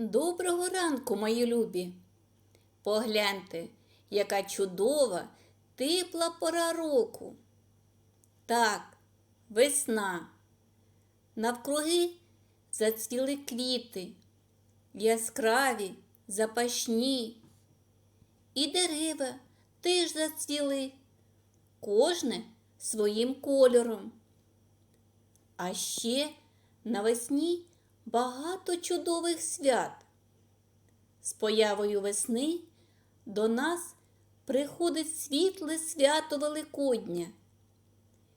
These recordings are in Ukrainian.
Доброго ранку, мої любі. Погляньте, яка чудова, тепла пора року. Так, весна. Навкруги зацвіли квіти, яскраві, запашні. І дерева теж зацвіли, кожне своїм кольором. А ще навесні багато чудових свят. З появою весни до нас приходить світле свято Великодня.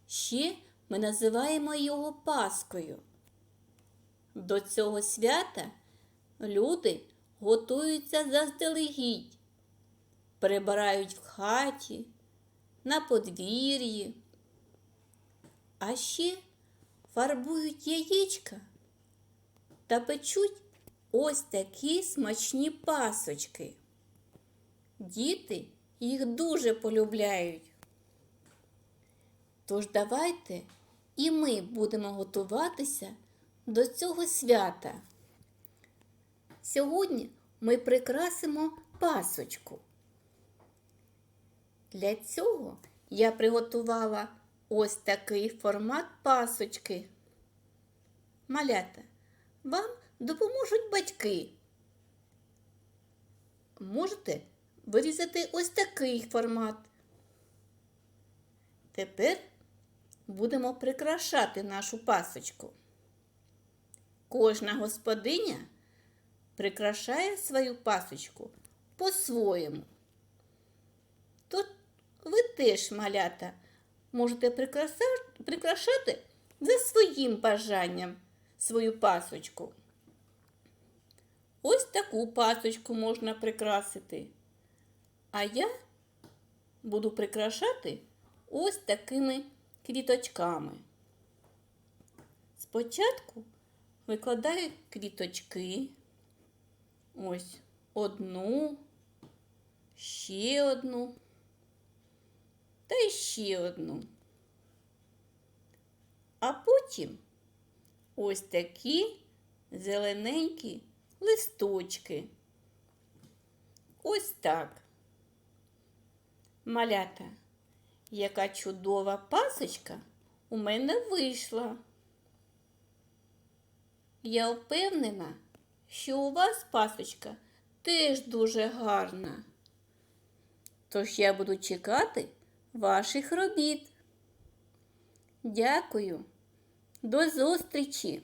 Ще ми називаємо його Паскою. До цього свята люди готуються заздалегідь, прибирають в хаті, на подвір'ї, а ще фарбують яєчка та печуть ось такі смачні пасочки. Діти їх дуже полюбляють. Тож давайте і ми будемо готуватися до цього свята. Сьогодні ми прикрасимо пасочку. Для цього я приготувала ось такий формат пасочки. Малята, вам допоможуть батьки. Можете вирізати ось такий формат. Тепер будемо прикрашати нашу пасочку. Кожна господиня прикрашає свою пасочку по-своєму. Тут ви теж, малята, можете прикрашати за своїм бажанням свою пасочку. Ось таку пасочку можна прикрасити. А я буду прикрашати ось такими квіточками. Спочатку викладаю квіточки. Ось одну, ще одну та ще одну. А потім ось такі зелененькі листочки. Ось так. Малята, яка чудова пасочка у мене вийшла. Я впевнена, що у вас пасочка теж дуже гарна. Тож я буду чекати ваших робіт. Дякую. До зустрічі!